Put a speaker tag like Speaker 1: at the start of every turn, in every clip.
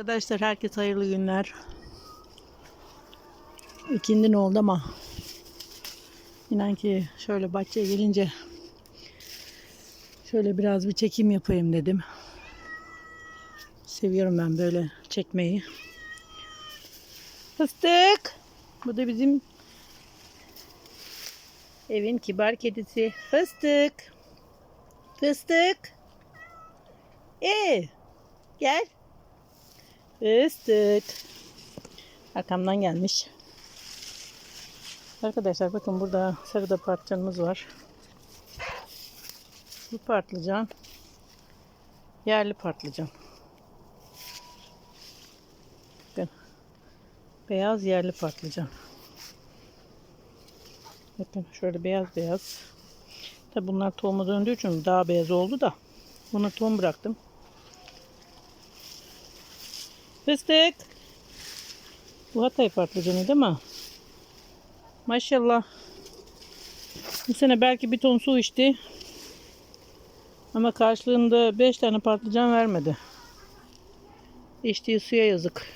Speaker 1: Arkadaşlar herkes hayırlı günler. İkindi ne oldu ama inan ki şöyle bahçeye gelince şöyle biraz bir çekim yapayım dedim. Seviyorum ben böyle çekmeyi. Fıstık. Bu da bizim evin kibar kedisi. Fıstık. Fıstık. Ee, gel. Fıstık. Arkamdan gelmiş. Arkadaşlar bakın burada sarıda patlıcanımız var. Bu patlıcan yerli patlıcan. Bakın. Beyaz yerli patlıcan. Bakın şöyle beyaz beyaz. Tabi bunlar tohuma döndüğü için daha beyaz oldu da. Buna tohum bıraktım. Fıstık. Bu Hatay patlıcanı değil mi? Maşallah. Bu sene belki bir ton su içti. Ama karşılığında 5 tane patlıcan vermedi. İçtiği suya yazık.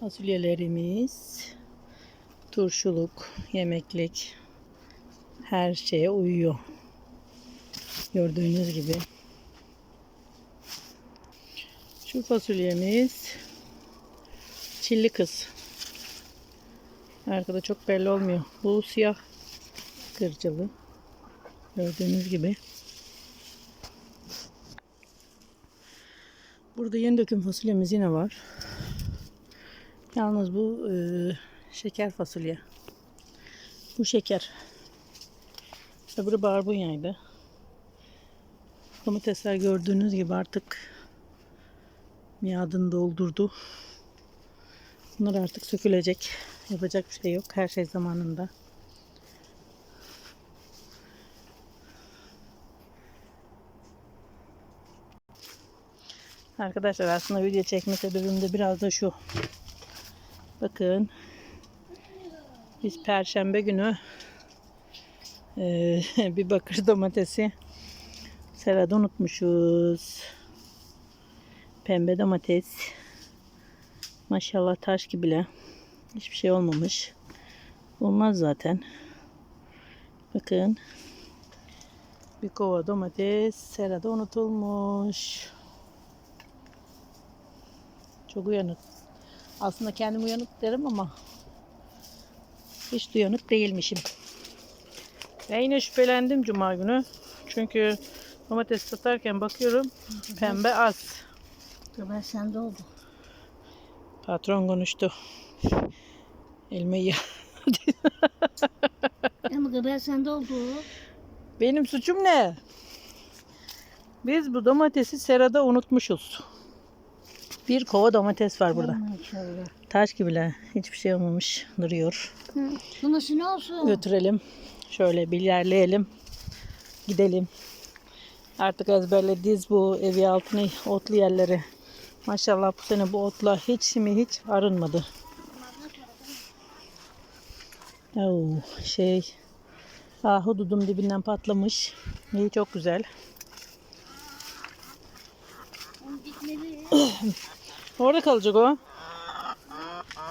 Speaker 1: Fasulyelerimiz turşuluk, yemeklik her şeye uyuyor. Gördüğünüz gibi. Şu fasulyemiz çilli kız. Arkada çok belli olmuyor. Bu siyah kırcalı. Gördüğünüz gibi. Burada yeni döküm fasulyemiz yine var. Yalnız bu e, şeker fasulye. Bu şeker. Öbürü barbunyaydı. Domatesler gördüğünüz gibi artık miadını doldurdu. Bunlar artık sökülecek. Yapacak bir şey yok. Her şey zamanında. Arkadaşlar aslında video çekme sebebim de biraz da şu. Bakın. Biz perşembe günü eee, bir bakır domatesi serada unutmuşuz. Pembe domates. Maşallah taş gibiler. Hiçbir şey olmamış. Olmaz zaten. Bakın. Bir kova domates serada unutulmuş. Çok uyanık. Aslında kendim uyanık derim ama hiç uyanık değilmişim. Ben yine şüphelendim cuma günü. Çünkü domates satarken bakıyorum pembe az.
Speaker 2: Ben sende oldu.
Speaker 1: Patron konuştu. Elmayı.
Speaker 2: Ama haber sende oldu.
Speaker 1: Benim suçum ne? Biz bu domatesi serada unutmuşuz. Bir kova domates var burada.
Speaker 2: Maşallah.
Speaker 1: Taş gibiler. Hiçbir şey olmamış. Duruyor.
Speaker 2: Hı. Bu nasıl ne olsun?
Speaker 1: Götürelim. Şöyle bir yerleyelim. Gidelim. Artık ezberlediyiz bu evi altını otlu yerleri. Maşallah bu sene bu otla hiç mi hiç arınmadı. Oo, şey ahududum dibinden patlamış. İyi çok güzel. Orada kalacak o.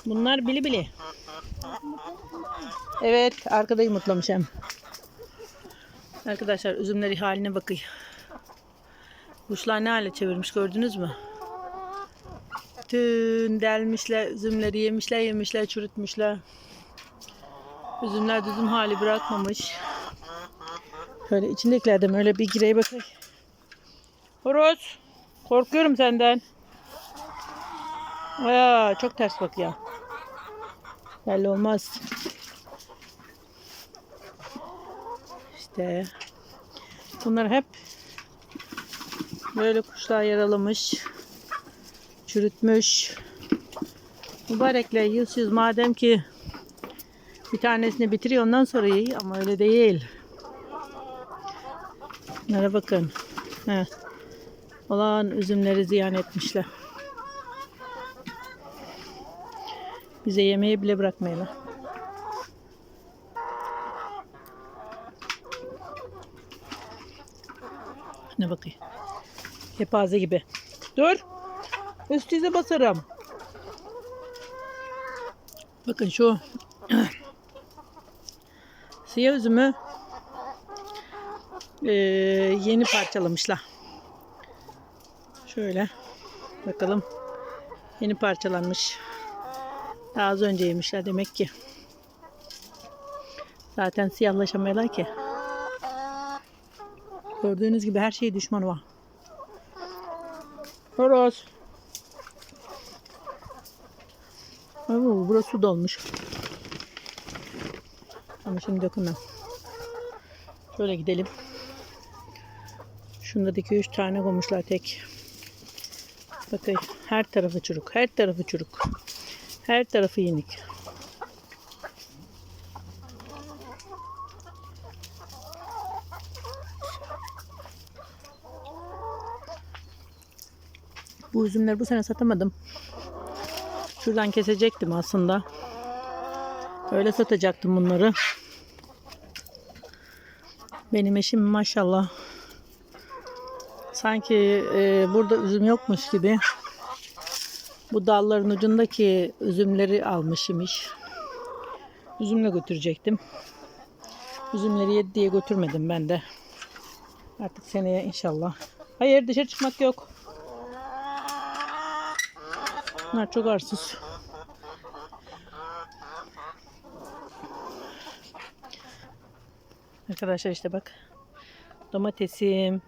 Speaker 1: Bunlar bili bili. Evet arkada yumurtlamış hem. Arkadaşlar üzümleri haline bakın. Kuşlar ne hale çevirmiş gördünüz mü? Bütün delmişler, üzümleri yemişler, yemişler, çürütmüşler. Üzümler düzüm hali bırakmamış. Şöyle içindekilerden öyle bir gireye bakayım. Horoz, korkuyorum senden. Aya çok ters bak ya. Belli olmaz. İşte bunlar hep böyle kuşlar yaralamış, çürütmüş. Mübarekler yüz yüz madem ki bir tanesini bitiriyor ondan sonra iyi ama öyle değil. Bunlara bakın. Heh. Olan üzümleri ziyan etmişler. Bize yemeği bile bırakmayalım. Ne bakayım. Kepaze gibi. Dur. Üstüze basarım. Bakın şu siyah üzümü eee, yeni parçalamışlar. Şöyle bakalım. Yeni parçalanmış. Daha az önce yemişler demek ki. Zaten siyahlaşamıyorlar ki. Gördüğünüz gibi her şey düşman var. Horoz. Oo, burası dolmuş. Ama şimdi dokunmam. Şöyle gidelim. Şunda da 2-3 tane koymuşlar tek. Bakın her tarafı çürük. Her tarafı çürük. Her tarafı yenik. Bu üzümleri bu sene satamadım. Şuradan kesecektim aslında. Öyle satacaktım bunları. Benim eşim maşallah sanki e, burada üzüm yokmuş gibi bu dalların ucundaki üzümleri almış imiş. Üzümle götürecektim. Üzümleri yedi diye götürmedim ben de. Artık seneye inşallah. Hayır dışarı çıkmak yok. Bunlar çok arsız. Arkadaşlar işte bak. Domatesim.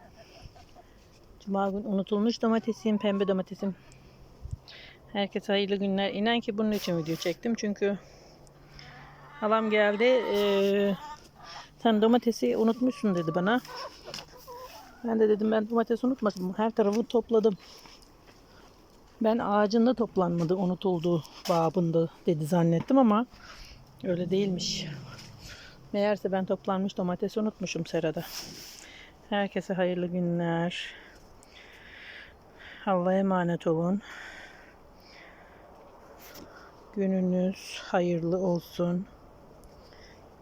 Speaker 1: Cuma gün unutulmuş domatesim, pembe domatesim. Herkese hayırlı günler. İnan ki bunun için video çektim. Çünkü halam geldi. eee, sen domatesi unutmuşsun dedi bana. Ben de dedim ben domates unutmadım. Her tarafı topladım. Ben ağacında toplanmadı, unutuldu babında dedi zannettim ama öyle değilmiş. Meğerse ben toplanmış domates unutmuşum serada. Herkese hayırlı günler. Allah'a emanet olun. Gününüz hayırlı olsun.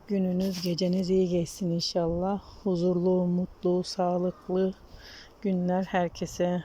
Speaker 1: Gününüz, geceniz iyi geçsin inşallah. Huzurlu, mutlu, sağlıklı günler herkese.